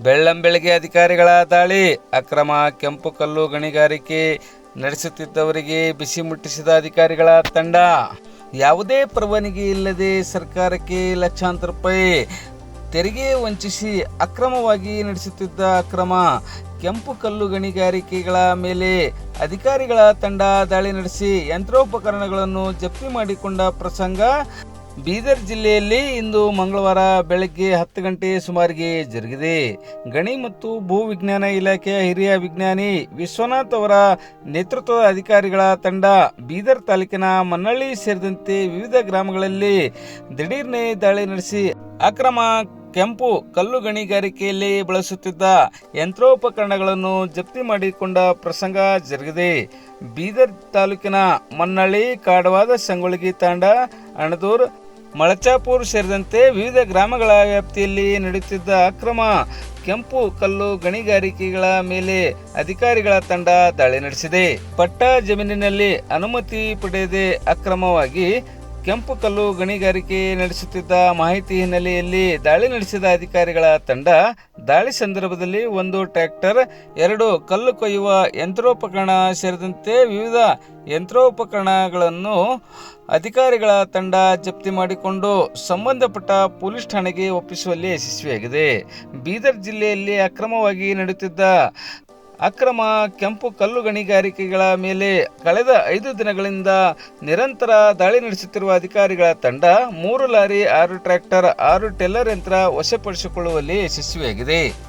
ಬೆಳ್ಳಂಬೆಳಗ್ಗೆ ಅಧಿಕಾರಿಗಳ ದಾಳಿ ಅಕ್ರಮ ಕೆಂಪು ಕಲ್ಲು ಗಣಿಗಾರಿಕೆ ನಡೆಸುತ್ತಿದ್ದವರಿಗೆ ಬಿಸಿ ಮುಟ್ಟಿಸಿದ ಅಧಿಕಾರಿಗಳ ತಂಡ. ಯಾವುದೇ ಪರವಾನಗಿ ಇಲ್ಲದೆ ಸರ್ಕಾರಕ್ಕೆ ಲಕ್ಷಾಂತರ ರೂಪಾಯಿ ತೆರಿಗೆ ವಂಚಿಸಿ ಅಕ್ರಮವಾಗಿ ನಡೆಸುತ್ತಿದ್ದ ಅಕ್ರಮ ಕೆಂಪು ಕಲ್ಲು ಗಣಿಗಾರಿಕೆಗಳ ಮೇಲೆ ಅಧಿಕಾರಿಗಳ ತಂಡ ದಾಳಿ ನಡೆಸಿ ಯಂತ್ರೋಪಕರಣಗಳನ್ನು ಜಪ್ತಿ ಮಾಡಿಕೊಂಡ ಪ್ರಸಂಗ ಬೀದರ್ ಜಿಲ್ಲೆಯಲ್ಲಿ ಇಂದು ಮಂಗಳವಾರ ಬೆಳಗ್ಗೆ ಹತ್ತು ಗಂಟೆ ಸುಮಾರಿಗೆ ಜರುಗಿದೆ. ಗಣಿ ಮತ್ತು ಭೂ ವಿಜ್ಞಾನ ಇಲಾಖೆಯ ಹಿರಿಯ ವಿಜ್ಞಾನಿ ವಿಶ್ವನಾಥ್ ಅವರ ನೇತೃತ್ವದ ಅಧಿಕಾರಿಗಳ ತಂಡ ಬೀದರ್ ತಾಲೂಕಿನ ಮನ್ನಳ್ಳಿ ಸೇರಿದಂತೆ ವಿವಿಧ ಗ್ರಾಮಗಳಲ್ಲಿ ದಿಢೀರ್ನೇ ದಾಳಿ ನಡೆಸಿ ಅಕ್ರಮ ಕೆಂಪು ಕಲ್ಲು ಗಣಿಗಾರಿಕೆಯಲ್ಲಿ ಬಳಸುತ್ತಿದ್ದ ಯಂತ್ರೋಪಕರಣಗಳನ್ನು ಜಪ್ತಿ ಮಾಡಿಕೊಂಡ ಪ್ರಸಂಗ ಜರುಗಿದೆ. ಬೀದರ್ ತಾಲೂಕಿನ ಮನ್ನಳ್ಳಿ ಕಾಡವಾದ ಸಂಗೊಳಗಿ ತಾಂಡ, ಅಣದೂರ್ ಮಳಚಾಪುರ್ ಸೇರಿದಂತೆ ವಿವಿಧ ಗ್ರಾಮಗಳ ವ್ಯಾಪ್ತಿಯಲ್ಲಿ ನಡೆಯುತ್ತಿದ್ದ ಅಕ್ರಮ ಕೆಂಪು ಕಲ್ಲು ಗಣಿಗಾರಿಕೆಗಳ ಮೇಲೆ ಅಧಿಕಾರಿಗಳ ತಂಡ ದಾಳಿ ನಡೆಸಿದೆ. ಪಟ್ಟ ಜಮೀನಿನಲ್ಲಿ ಅನುಮತಿ ಪಡೆಯದೆ ಅಕ್ರಮವಾಗಿ ಕೆಂಪು ಕಲ್ಲು ಗಣಿಗಾರಿಕೆ ನಡೆಸುತ್ತಿದ್ದ ಮಾಹಿತಿ ಹಿನ್ನೆಲೆಯಲ್ಲಿ ದಾಳಿ ನಡೆಸಿದ ಅಧಿಕಾರಿಗಳ ತಂಡ, ದಾಳಿ ಸಂದರ್ಭದಲ್ಲಿ ಒಂದು ಟ್ರ್ಯಾಕ್ಟರ್, ಎರಡು ಕಲ್ಲು ಕೊಯ್ಯುವ ಯಂತ್ರೋಪಕರಣ ಸೇರಿದಂತೆ ವಿವಿಧ ಯಂತ್ರೋಪಕರಣಗಳನ್ನು ಅಧಿಕಾರಿಗಳ ತಂಡ ಜಪ್ತಿ ಮಾಡಿಕೊಂಡು ಸಂಬಂಧಪಟ್ಟ ಪೊಲೀಸ್ ಠಾಣೆಗೆ ಒಪ್ಪಿಸುವಲ್ಲಿ ಯಶಸ್ವಿಯಾಗಿದೆ. ಬೀದರ್ ಜಿಲ್ಲೆಯಲ್ಲಿ ಅಕ್ರಮವಾಗಿ ನಡೆಯುತ್ತಿದ್ದ ಅಕ್ರಮ ಕೆಂಪು ಕಲ್ಲು ಗಣಿಗಾರಿಕೆಗಳ ಮೇಲೆ ಕಳೆದ ಐದು ದಿನಗಳಿಂದ ನಿರಂತರ ದಾಳಿ ನಡೆಸುತ್ತಿರುವ ಅಧಿಕಾರಿಗಳ ತಂಡ ಮೂರು ಲಾರಿ, ಆರು ಟ್ರ್ಯಾಕ್ಟರ್, ಆರು ಟೆಲ್ಲರ್ ಯಂತ್ರ ವಶಪಡಿಸಿಕೊಳ್ಳುವಲ್ಲಿ ಯಶಸ್ವಿಯಾಗಿದೆ.